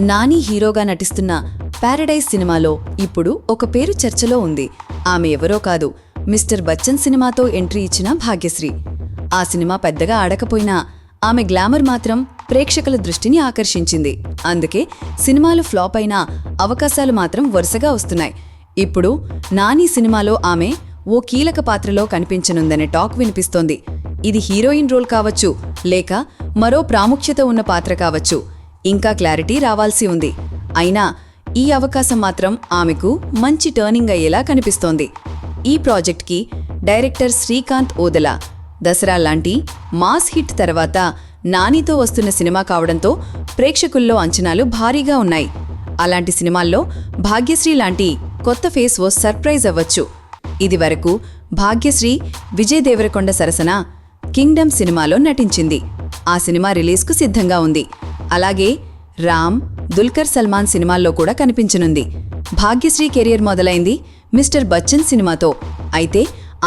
నాని హీరోగా నటిస్తున్న పారడైజ్ సినిమాలో ఇప్పుడు ఒక పేరు చర్చలో ఉంది. ఆమె ఎవరో కాదు మిస్టర్ బచ్చన్ సినిమాతో ఎంట్రీ ఇచ్చిన భాగ్యశ్రీ. ఆ సినిమా పెద్దగా ఆడకపోయినా ఆమె గ్లామర్ మాత్రం ప్రేక్షకుల దృష్టిని ఆకర్షించింది. అందుకే సినిమాలు ఫ్లాప్ అయినా అవకాశాలు మాత్రం వరుసగా వస్తున్నాయి. ఇప్పుడు నాని సినిమాలో ఆమె ఓ కీలక పాత్రలో కనిపించనుందనే టాక్ వినిపిస్తోంది. ఇది హీరోయిన్ రోల్ కావచ్చు లేక మరో ప్రాముఖ్యత ఉన్న పాత్ర కావచ్చు. ఇంకా క్లారిటీ రావాల్సి ఉంది. అయినా ఈ అవకాశం మాత్రం ఆమెకు మంచి టర్నింగ్ అయ్యేలా కనిపిస్తోంది. ఈ ప్రాజెక్ట్కి డైరెక్టర్ శ్రీకాంత్ ఓదల దసరా లాంటి మాస్ హిట్ తర్వాత నానితో వస్తున్న సినిమా కావడంతో ప్రేక్షకుల్లో అంచనాలు భారీగా ఉన్నాయి. అలాంటి సినిమాల్లో భాగ్యశ్రీ లాంటి కొత్త ఫేస్ ఓ సర్ప్రైజ్ అవ్వచ్చు. ఇది వరకు భాగ్యశ్రీ విజయ్ దేవరకొండ సరసన కింగ్డమ్ సినిమాలో నటించింది. ఆ సినిమా రిలీజ్కు సిద్ధంగా ఉంది. అలాగే రామ్ దుల్కర్ సల్మాన్ సినిమాల్లో కూడా కనిపించనుంది. భాగ్యశ్రీ కెరియర్ మొదలైంది మిస్టర్ బచ్చన్ సినిమాతో. అయితే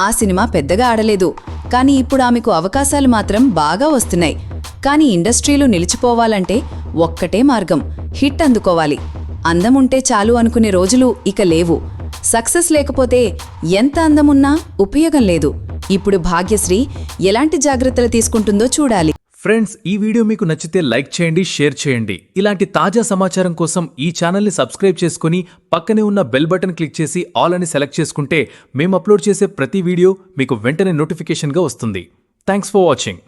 ఆ సినిమా పెద్దగా ఆడలేదు. కానీ ఇప్పుడు ఆమెకు అవకాశాలు మాత్రం బాగా వస్తున్నాయి. కానీ ఇండస్ట్రీలో నిలిచిపోవాలంటే ఒక్కటే మార్గం హిట్ అందుకోవాలి. అందం ఉంటే చాలు అనుకునే రోజులు ఇక లేవు. సక్సెస్ లేకపోతే ఎంత అందమున్నా ఉపయోగం లేదు. ఇప్పుడు భాగ్యశ్రీ ఎలాంటి జాగ్రత్తలు తీసుకుంటుందో చూడాలి. ఫ్రెండ్స్ ఈ వీడియో మీకు నచ్చితే లైక్ చేయండి షేర్ చేయండి. ఇలాంటి తాజా సమాచారం కోసం ఈ ఛానల్ని సబ్స్క్రైబ్ చేసుకుని పక్కనే ఉన్న బెల్ బటన్ క్లిక్ చేసి ఆల్ అని సెలెక్ట్ చేసుకుంటే మేము అప్లోడ్ చేసే ప్రతి వీడియో మీకు వెంటనే నోటిఫికేషన్గా వస్తుంది. Thanks for watching